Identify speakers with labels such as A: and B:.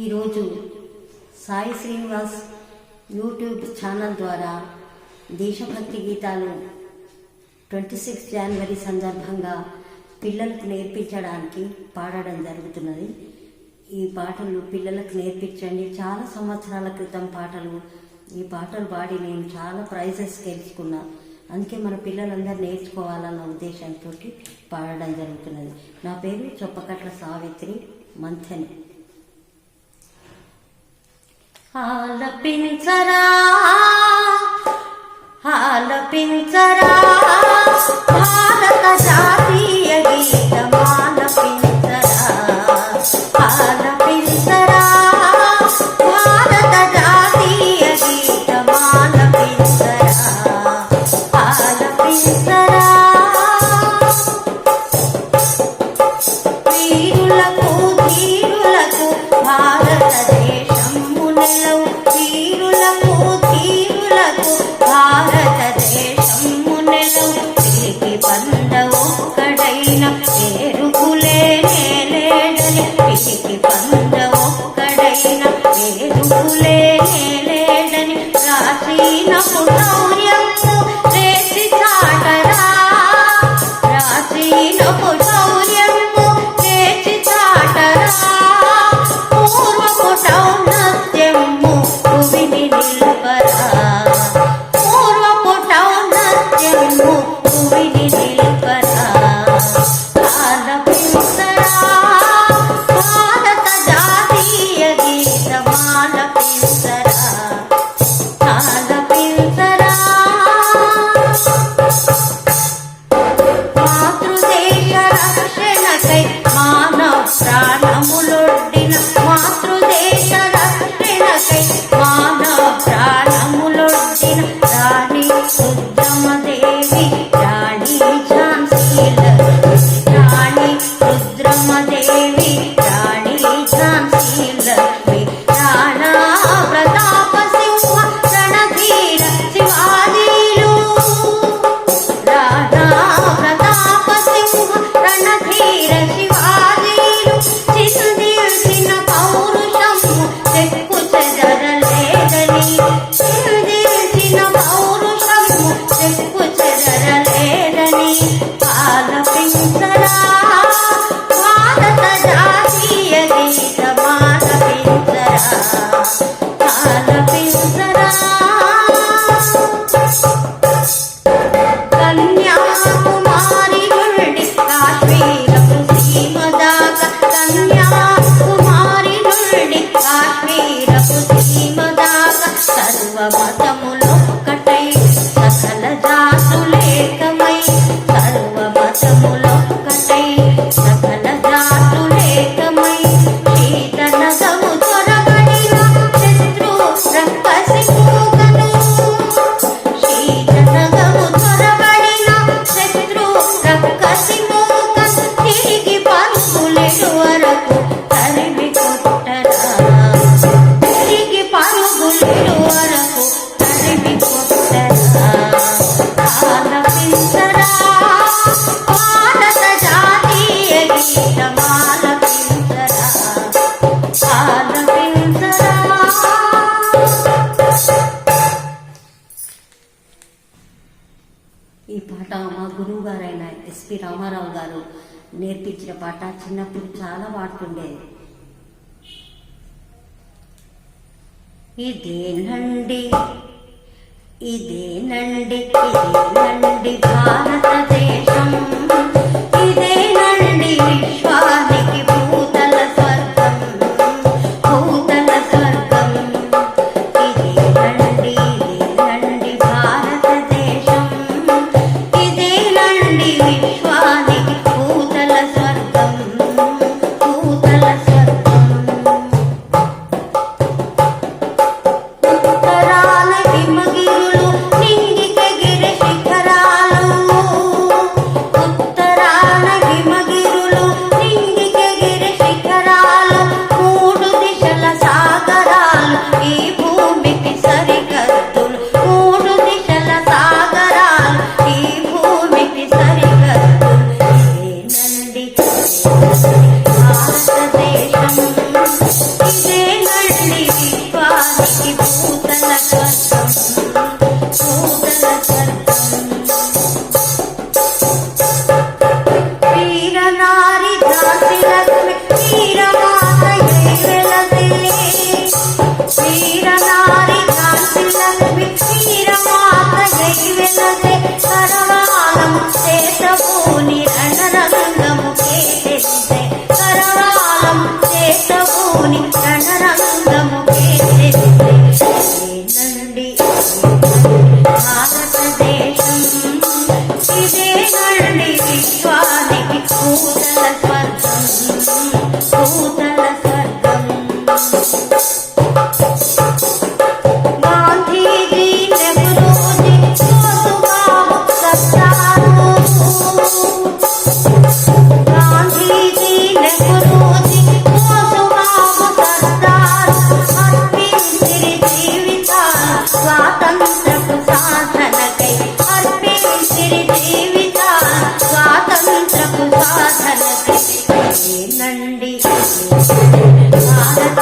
A: ఈరోజు Sai Srinivas YouTube channel ద్వారా దేశభక్తి గీతాలు ట్వంటీ సిక్స్ జనవరి సందర్భంగా పిల్లలకు నేర్పించడానికి పాడడం జరుగుతున్నది. ఈ పాటలు పిల్లలకు నేర్పించండి. చాలా సంవత్సరాల క్రితం పాటలు ఈ పాటలు పాడి నేను చాలా ప్రైజెస్ గెలుచుకున్నా. అందుకే మన పిల్లలందరూ నేర్చుకోవాలన్న ఉద్దేశంతో పాడడం జరుగుతున్నది. నా పేరు చొప్పకట్ల సావిత్రి మంథని. ఆలపించరా ఆలపించరా. నేలేడని పిరికి బంద ఒక్కడైన పేరుగులే నేలేడని ప్రాచీన పుణౌర్యము రేసి చాటరా. ప్రాచీన పుణౌర్యము రేసి చాటరా. పూర్వపు టౌనత్యము భువిని నిలుపరా పూర్వపు టౌనత్యము భువిని సర్వ మతములొక్కటై పాట మా గురువు గారైన ఎస్పి రామారావు గారు నేర్పించిన పాట చిన్నప్పుడు చాలా పాడుతుండేది ఇదేనండి ఇదేనండి ఇదేనండి భారత విశ్వానికి పూతల స్వర్గం పూతల స్వర్గం ಮಾಡ